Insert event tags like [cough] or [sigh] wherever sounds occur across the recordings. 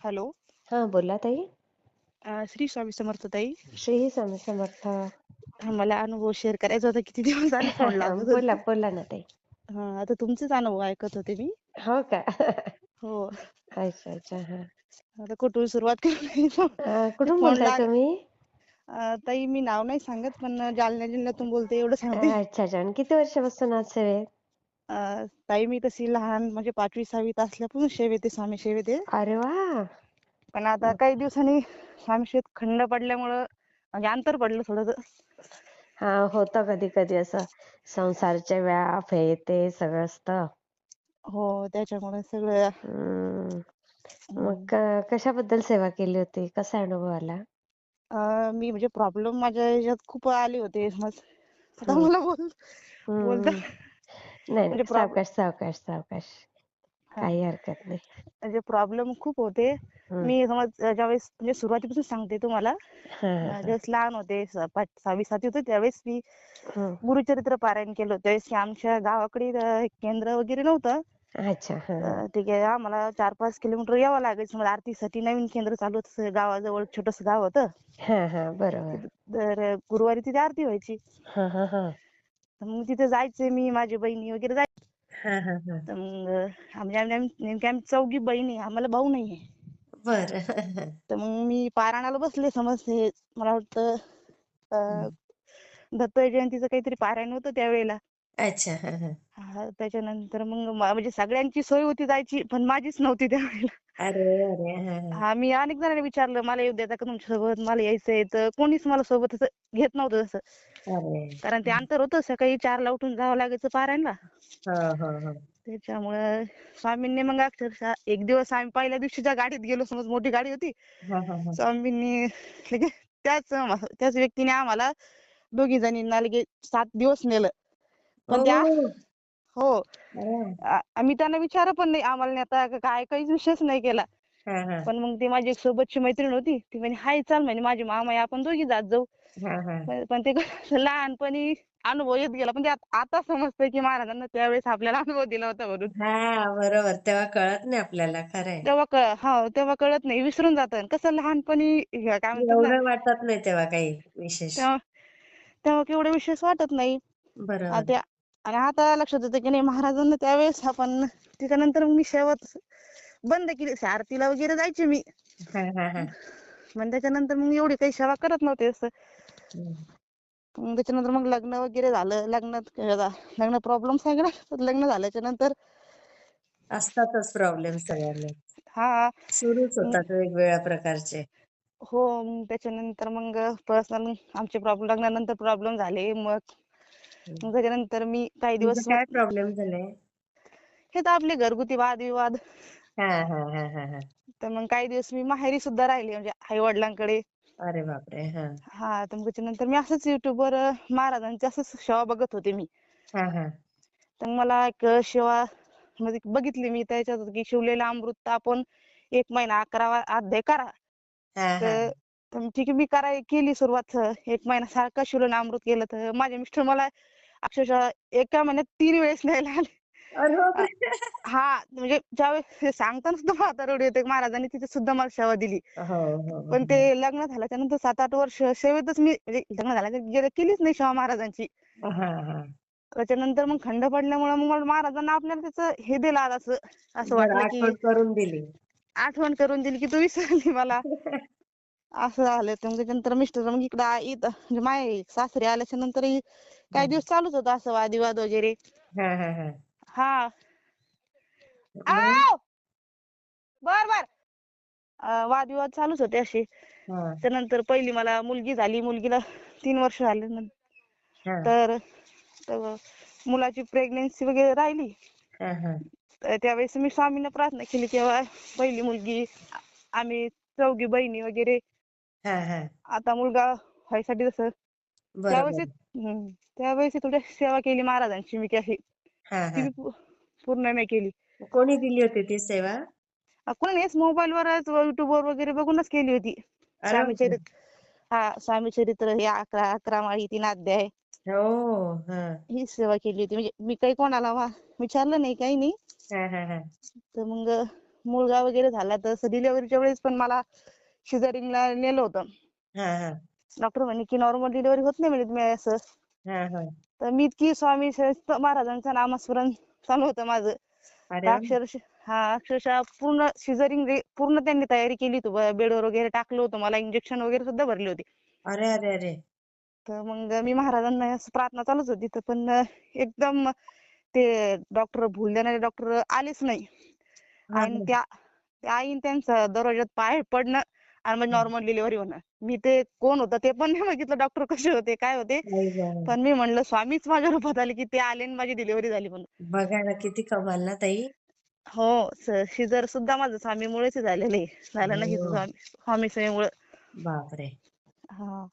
Hello. हा बोला ताई. अ, श्री स्वामी समर्थ ताई. श्री स्वामी समर्थ. हा, मला अनुभव शेअर करायचा होता किती दिवस झाले फोन [laughs] बोला होते. बोला ना ताई. हा आता तुमचेच अनुभव ऐकत होते मी. हो का? हो. अच्छा अच्छा हा. आता कुठून सुरुवात करू अं, कुठून फोन बोलताय लाग तुम्ही? अ, ताई मी नाव नाही सांगत पण जालना जिल्ह्यातून बोलते एवढं सांगते. अच्छा अच्छा. आणि किती वर्षापासून आज सेवेत? ताई मी तशी लहान म्हणजे पाचवी सहावीत असल्यापासून सेवेत आहे स्वामी सेवेत आहे अरे वा! पण आता काही दिवसांनी स्वामी सेवेत खंड पडल्यामुळं म्हणजे अंतर पडलं थोडं हा होतं कधी कधी असं. संसारचे व्याप हे ते सगळं असतं. हो त्याच्यामुळे सगळं. हम्म. मग. क- कशाबद्दल सेवा केली होती? कसा अनुभव आला? अ, मी म्हणजे प्रॉब्लेम माझ्या ह्याच्यात खूप आले होते. समज आता हम्म. मला बोल बोलता. हम्म. नाही म्हणजे नाही प्रॉब्लेम सावकाश सावकाश. सावकाश काही हरकत नाही. म्हणजे प्रॉब्लेम खूप होते. मी समज ज्यावेळेस म्हणजे सुरुवातीपासून सांगते तुम्हाला. हा अ, ज्यावेळेस लहान होते स- पाच सहावी सातवी होते त्यावेळेस मी. गुरुचरित्र पारायण केलं होतं. त्यावेळेस की आमच्या गावाकडे अ, केंद्र वगैरे नव्हतं. अच्छा. हा हा. अ, ठीक आहे आम्हाला चार पाच किलोमीटर यावं लागायचं. मला आरतीसाठी नवीन केंद्र चालू होतं. गावाजवळ छोटस गाव होतं. हा हा. बरोबर. तिथं तर गुरुवारी तिथे आरती व्हायची. हा हा हा. तर मग तिथे जायचे मी माझी बहिणी वगैरे जायचे हा हा हा. तर मग आम्ही आम्ही आम्ही- नेमकी आम्ही चौघी बहिणी आम्हाला भाऊ नाहीये. बर. तर मग मी पारायणाला बसले समज हे मला वाटतं अं, दत्त जयंतीचं काहीतरी पारायण होतं त्यावेळेला. अच्छा हा हा. हा, त्याच्यानंतर मग म- म्हणजे सगळ्यांची सोय होती जायची पण माझीच नव्हती त्यावेळेला. अरे अरे हा हा. हा मी अनेक जणांनी विचारलं मला येऊ देता का तुमच्यासोबत? मला यायचंय तर कोणीच मला सोबत असं घेत नव्हतं तसं. अरे. कारण ते अंतर होतं सकाळी चारला उठून जावं लागायचं पारायणला. हा हा हा. त्याच्यामुळं स्वामींनी मग अक्षरशः एक दिवस आम्ही पहिल्या दिवशीच्या गाडीत गेलो समज मोठी गाडी होती हा हा हा. स्वामींनी त्याच त्याच व्यक्तीने आम्हाला दोघी जणींना लगे सात दिवस नेलं. पण त्या ओ हो. आ- आम्ही त्यांना विचार पण नाही आम्हाला नेता का काय काहीच विषयच नाही केला. हा हा. पण मग ती माझी एक सोबतची मैत्रीण होती ती म्हणे हाय चाल म्हणे माझी मामा आहे आपण दोघी जात जाऊ. हा हा. पण पण ते कसं लहानपणी अनुभव येत गेला पण ते आत- आता समजतंय की महाराजांना त्यावेळेस आपल्याला अनुभव दिला होता म्हणून. हा बरोबर. तेव्हा कळत नाही आपल्याला खरंय. तेव्हा कळ हा तेव्हा कळत नाही विसरून जातं. कसं लहानपणी हे काय म्हणतात ना एवढं वाटत नाही तेव्हा काही विशेष. तेव्हा विशेष वाटत नाही. आ बरोबर. त्या आणि आता लक्षात येतं की नाही महाराजांना त्यावेळेस आपण त्याच्यानंतर मग मी शेवट बंद केली. आरतीला वगैरे जायचे मी. पण त्याच्यानंतर मग एवढी काही सेवा करत नव्हते असं. त्याच्यानंतर मग लग्न वगैरे झालं. लग्नात लग्न प्रॉब्लेम सगळं. लग्न झाल्याच्यानंतर असतातच प्रॉब्लेम सगळ्यांना. हा. सुरूच होतात वेगवेगळ्या प्रकारचे. हो मग त्याच्यानंतर मग पर्सनल आमचे प्रॉब्लेम लग्नानंतर प्रॉब्लेम झाले. मग मग त्याच्यानंतर मी काही दिवस काय प्रॉब्लेम झाले हे तर आपले घरगुती वादविवाद. हा हा हा हा हा. तर मग काही दिवस मी माहेरी सुद्धा राहिली म्हणजे आई वडिलांकडे अरे बापरे हा. हा तर मग त्याच्यानंतर मी असंच युट्यूब वर महाराजांची असंच सेवा बघत होते मी. हा हा. तर मला एक सेवा मध्ये बघितली मी त्याच्यात की शिवलेलं अमृत आपण एक महिना अकरा अध्याय करा. तर तर ठीक आहे मी कराय केली सुरुवात एक महिना सारखं शिवलेलं अमृत केलं तर. माझे मिस्टर मला अक्षरशः एका महिन्यात तीन वेळेस न्यायला आले. हा म्हणजे ज्यावेळेस सांगताना सुद्धा मला रडू येते महाराजांनी तिथे सुद्धा मला सेवा दिली. हो हो पण हो. ते लग्न झाल्याच्यानंतर सात आठ वर्ष सेवेतच मी म्हणजे लग्न झाल्याच्या केलीच नाही सेवा महाराजांची. त्याच्यानंतर मग खंड पडल्यामुळे मग महाराजांना आपल्याला त्याचं हे दिलं आज असं असं वाटलं की आठवण करून दिली. आठवण करून दिली की तू विसरली मला. [laughs] असं झालं त्याच्यानंतर मिस्टर मग इकडं इथं म्हणजे माय सासरी आल्याच्यानंतर काही दिवस चालूच होतं असं वादविवाद वगैरे. हा हा हा. हा. आव! बर बर. अं, वादविवाद चालूच होते असे. हा. त्यानंतर पहिली मला मुलगी झाली मुलगीला तीन वर्ष झाले नं- हा. तर तर मुलाची प्रेग्नेन्सी वगैरे राहिली. हा हा. तर त्यावेळेस मी स्वामींना प्रार्थना केली तेव्हा पहिली मुलगी आम्ही चौघी बहिणी वगैरे आता मुलगा व्हायसाठी तसं त्यावेळेस त्यावेळेस थोडी सेवा केली महाराजांची मी की अशी हा. ती पूर्ण नाही केली. कोणी दिली होती ती सेवा? कोणीच मोबाईल वरच युट्यूब वर वगैरे बघूनच केली होती. स्वामी. चरित्र हा स्वामी चरित्र हे अकरा अकरा माळी तीन अध्याय हो हा. सेवा केली होती. म्हणजे मी काही कोणाला वा- विचारलं नाही काही नाही. तर मग मुलगा वगैरे झाला तर डिलिव्हरीच्या वेळेस पण मला सिझरिंगला नेलं होतं. हा हा. डॉक्टर म्हणे की नॉर्मल डिलिव्हरी होत नाही म्हणे तुम्ही असं. हा हा. तर मी इतकी स्वामी समर्थ महाराजांचं नामस्मरण चालू होतं माझं. अरे तर वा. अक्षरशः हा अक्षरशः पूर्ण सिझरिंग पूर्ण त्यांनी तयारी केली होती. बेडवर वगैरे टाकलं होतं. मला इंजेक्शन वगैरे सुद्धा भरले होते. अरे अरे अरे. तर मग मी महाराजांना असं प्रार्थना चालूच होती. तर पण एकदम ते डॉक्टर भूल देणारे डॉक्टर आलेच नाही. हा, आणि हा. त्या त्या आईन त्यांचं दरवाज्यात पाय पडणं आणि मग नॉर्मल डिलिव्हरी होणं मी ते कोण होतं ते पण नाही बघितलं. डॉक्टर कसे होते काय होते. पण मी म्हणलं स्वामीच माझ्या रूपात आले की ते आले आणि माझी डिलिव्हरी झाली म्हणून. बघा ना किती कमाल ना ताई. हो सिझर सुद्धा माझं स्वामीमुळेच झालेलं आहे. झालं नाही हो. स्वामी स्वामी सेवेमुळे बापरे. हा.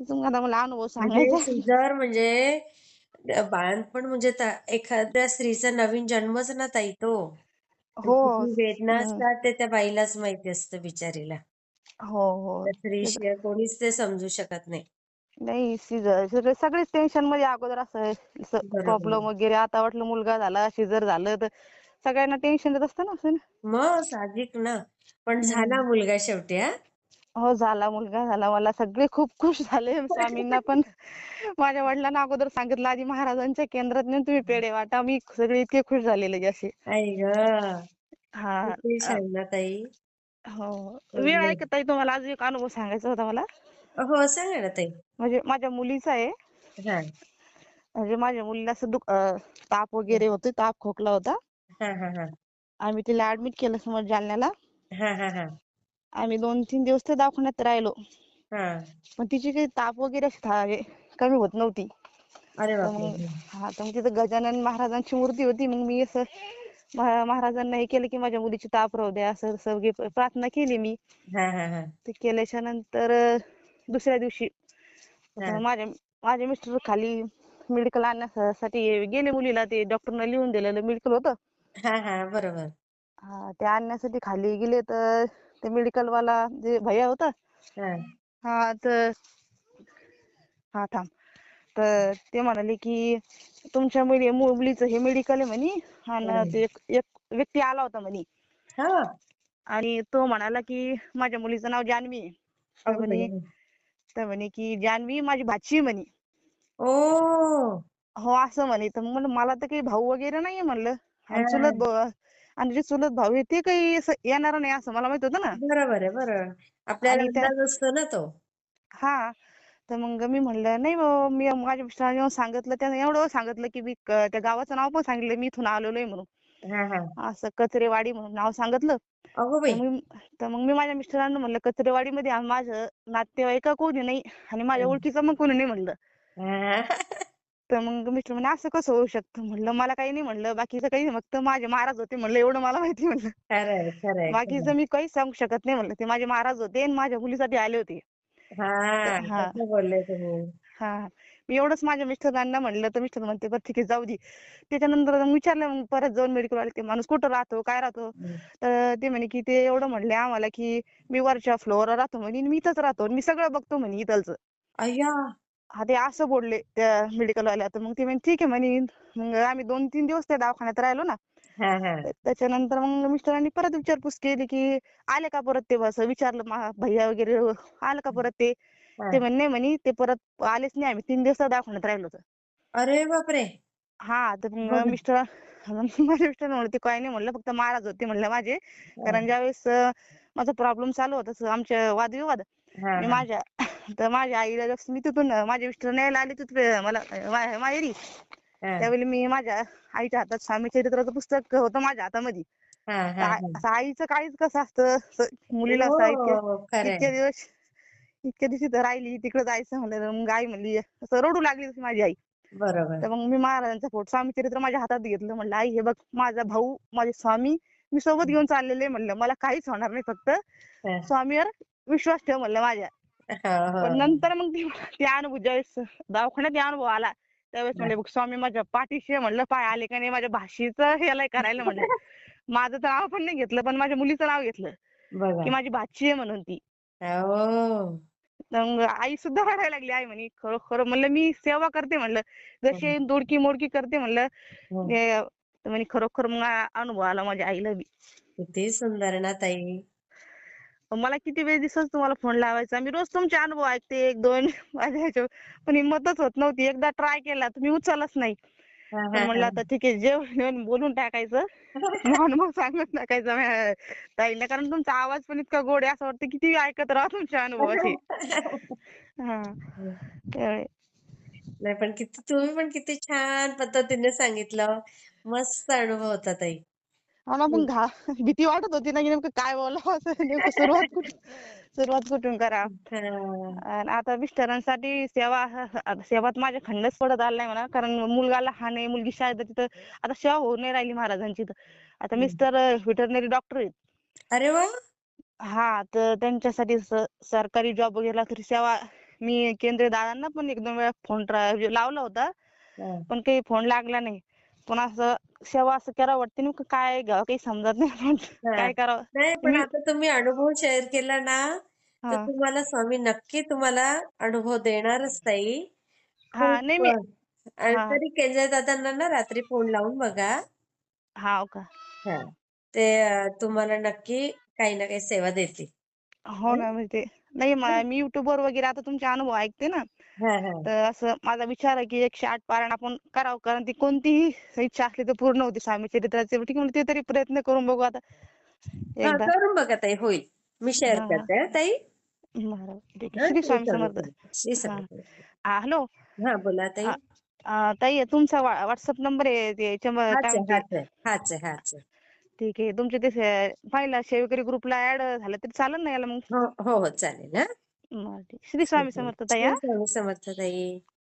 तिथून आता मला अनुभव सांगायचा. सीझर म्हणजे बाळंतपण म्हणजे एखाद्या स्त्रीचा नवीन जन्मच ना ताई तो. हो वेदना. असतात ते त्या बाईलाच माहिती असतं बिचारीला हो हो स्त्रीशिवाय कोणीच ते समजू शकत नाही नाही सिझर सगळेच टेन्शनमध्ये अगोदर असं. प्रॉब्लेम वगैरे आता वाटलं मुलगा झाला सिझर झालं तर सगळ्यांना टेन्शन असतं ना असं ना मग साहजिक ना पण. झाला मुलगा शेवटी हा हो झाला मुलगा झाला. मला सगळे खूप खुश झाले. [laughs] स्वामींना पण माझ्या वडिलांना अगोदर सांगितलं आधी महाराजांच्या केंद्रात नेऊन तुम्ही पेढे वाटा. मी सगळे इतके खुश झालेले ग. हा ताई? हो. वेळ आहे का ताई? तुम्हाला अजून एक अनुभव सांगायचा होता मला? हो सांगा ना ताई. म्हणजे माझ्या मुलीचा आहे. हा. म्हणजे माझ्या मुलीला असं दुख ताप वगैरे होते. ताप खोकला होता. हा हा हा. आम्ही तिला ऍडमिट केलं समोर जालन्याला. हा हा हा. आम्ही दोन तीन दिवस त्या दवाखान्यात राहिलो. हा. पण तिची काही ताप वगैरे अशी था- हे कमी होत नव्हती. अरे तर बापरे. मग हा तर मग तिथं गजानन महाराजांची मूर्ती होती. मग मी असं महा- महाराजांना हे केलं की माझ्या मुलीची ताप राहू द्या असं वगैरे प्रार्थना केली मी. हा हा हा. ते केल्याच्यानंतर अं, दुसऱ्या दिवशी हा. तर माझे माझे मिस्टर खाली मेडिकल आणण्यासाठी गेले मुलीला. ते डॉक्टरनं लिहून दिलेलं मेडिकल होतं. हा हा बरोबर. हा ते आणण्यासाठी खाली गेले तर ते मेडिकल वाला जे भैया होता. हा. हा तर हा थांब. तर ते म्हणाले की तुमच्या मुली मुलीचं हे मेडिकल आहे म्हणे आणि ते एक एक व्यक्ती आला होता म्हणे. हा. आणि तो म्हणाला की माझ्या मुलीचं नाव जान्हवी म्हणे. तर म्हणे की जान्हवी माझी भाची आहे म्हणे. ओ. हो असं म्हणे. तर मला तर काही भाऊ वगैरे नाहीये म्हणलं. चुलत आणि जे चुलत भाऊ आहे ते काही असं येणार नाही असं मला माहीत होतं ना. बरोबर आहे बरोबर. आपल्याला आणि त्या- अंदाज असतो ना तो. हा. तर मग मी म्हणलं नाही मी माझ्या मिस्टरांनी येऊन सांगितलं त्यानं एवढं सांगितलं की मी क- त्या गावाचं नाव पण सांगितलं मी इथून आलेलो आहे म्हणून. हा हा. असं कचरेवाडी म्हणून नाव सांगितलं. अगो बाई. तर मग तर मग मी माझ्या मिस्टरांना म्हणलं कचरेवाडीमध्ये आम- माझं नातेवाईक कोणी नाही आणि माझ्या हम्म. ओळखीचं मग कोणी नाही म्हणलं. हा. तर मग मिस्टर म्हणे असं कसं होऊ शकतं? म्हणलं मला काही नाही म्हणलं बाकीचं काही नाही. फक्त माझे महाराज होते म्हणलं एवढं मला माहिती म्हणलं बाकीचं मी काहीच सांगू शकत नाही म्हणलं ते माझे महाराज होते आणि माझ्या मुलीसाठी आले होते. हा हा. हा. मी एवढंच माझ्या मिस्टरांना म्हणलं तर मिस्टर म्हणते बरं ठीक आहे जाऊ दे. त्याच्यानंतर विचारलं मग परत जाऊन मेडिकल वाले ते माणूस कुठं राहतो? काय राहतो. तर ते म्हणे की ते एवढं म्हणले आम्हाला की मी वरच्या फ्लोअरवर राहतो म्हणे आणि मी इथंच राहतो मी सगळं बघतो म्हणे इथलचं. हा ते असं बोलले त्या मेडिकल वाल्या. तर मग ते म्हणे ठीक आहे म्हणे मग आम्ही दोन तीन दिवस त्या दवाखान्यात राहिलो ना. हा हा. तर त्याच्यानंतर मग मिस्टरांनी परत विचारपूस केली की आले का परत ते असं विचारलं मा- भैया वगैरे आलं का परत ते. ते म्हणे नाही म्हणे ते परत आलेच नाही आम्ही. तीन दिवस त्या दवाखान्यात राहिलो होतो अरे बापरे! हा तर मग. मिस्टर [laughs] माझे मिस्टर म्हणले ते काय नाही म्हणलं फक्त महाराज होते म्हणलं माझे. कारण ज्यावेळेस अं, माझा प्रॉब्लेम चालू होता स- आमचे वादविवाद. हा मी हा. माझ्या तर माझ्या आईला जसं मी तिथून अं, माझे मिस्टर न्यायला आले तिथे मला मा- माहेरी. हा. त्यावेळी मी माझ्या आईच्या हातात स्वामी चरित्राचं पुस्तक होतं माझ्या हातामध्ये. हा तर हा. आ- असं आईचं काळीच कसं असतं असं मुलीला असं इतके हो, खरंय इतके दिवस इतके दिवस इथं राहिली तिकडे जायचं म्हणलं तर मग आई म्हणली असं रडू लागली तशी माझी आई. बरोबर. तर मग मी महाराजांचा फोटो स्वामी चरित्र माझ्या हातात घेतलं म्हणलं आई हे बघ माझा भाऊ माझे स्वामी मी सोबत घेऊन चाललेले म्हणलं मला काहीच होणार नाही फक्त हा. स्वामीवर विश्वास ठेव म्हणलं माझ्या हो, पण हो. नंतर मग ते [laughs] ते अनुभव ज्यावेळेस दवाखान्यात ते अनुभव आला त्यावेळेस म्हणले बघ स्वामी माझ्या पाठीशी आहे म्हणलं पाय आले का नाही माझ्या भाषेचं ह्याला करायला म्हणलं [laughs] माझं तर नाव पण नाही घेतलं पण माझ्या मुलीचं नाव घेतलं की माझी भाची आहे म्हणून ती. हो मग आई सुद्धा रडायला लागली आई म्हणे खरं खरं म्हणलं मी सेवा करते म्हणलं. जशी. दोडकी मोडकी करते म्हणलं. तर म्हणे खरोखर मग अनुभव आला माझ्या आईला बी. किती सुंदर ना ताई. मला किती वेळ दिवसाच तुम्हाला फोन लावायचा? मी रोज तुमचे अनुभव ऐकते एक दोन [laughs] माझ्या पण हिंमतच होत नव्हती. एकदा ट्राय केला तुम्ही उचलच नाही. म्हणलं. आता ठीक आहे जेवण बोलून टाकायचं. [laughs] अनुभव सांगून टाकायचा ताईला. कारण तुमचा आवाज पण इतका गोड आहे असं वाटतं किती ऐकत राहा तुमचे अनुभव असे. [laughs] हा. नाही पण किती तुम्ही पण किती छान पद्धतीने सांगितलं. मस्त अनुभव होता ताई. ना पण घा. [laughs] भीती वाटत होती ना की नेमकं काय बोलावं असं. [laughs] नेमकं सुरुवात कुठून [laughs] सुरुवात कुठून करा. आणि आता मिस्टरांसाठी सेवा सेवात माझ्या खंडच पडत आलाय म्हणा. कारण मुलगा लहान आहे मुलगी शाळेत तिथं आता सेवा होऊन नाही राहिली महाराजांची तर. आता. मिस्टर व्हेटरनरी डॉक्टर आहेत. अरे वा! हा तर त्यांच्यासाठी सरकारी जॉब वगैरे तरी सेवा मी केंद्रीय दादांना पण एक दोन वेळा फोन लावला होता. पण काही फोन लागला नाही. पण असं सेवा असं करावं वाटते नेमकं काय घ्यावं काही समजत नाही. काय करावं? नाही पण आता तुम्ही अनुभव शेअर केला ना तर हा. तुम्हाला स्वामी नक्की तुम्हाला अनुभव देणारच ताई. हा नाही मी आणि हा. तरी केंद्र दादांना ना रात्री फोन लावून बघा. हा का? हा. ते अं, तुम्हाला नक्की काही ना काही सेवा देतील. हो ना म्हणजे नाही म- मी YouTube वर वगैरे आता तुमचे अनुभव ऐकते ना. हा हा. तर असं माझा विचार आहे की एकशे आठ पारायण आपण करावं कारण ती कोणतीही इच्छा असली तर पूर्ण होते स्वामी चरित्राचे. ठीक आहे म्हणजे ते तरी प्रयत्न करून बघू आता. हा, एकदा. करून बघा ताई होईल. मी शेअर हा. करते हा, ताई. बरं ठीक हा, आहे श्री स्वामी समर्थ. श्री समर्थ. हा हॅलो. हा बोला ताई. आ, ताई तुमचा व्हॉट्सअप नंबर आहे ते याच्या म- हाच काय आहे म्हणते हाच आहे हाच आहे हाच आहे. ठीक आहे तुमचे ते से- पाहिला शेवकरी ग्रुपला ऍड झालं तरी चालेल ना याला मग? हो हो हो चालेल हा. श्री स्वामी समर्थ ताई हा स्वामी समर्थ ताई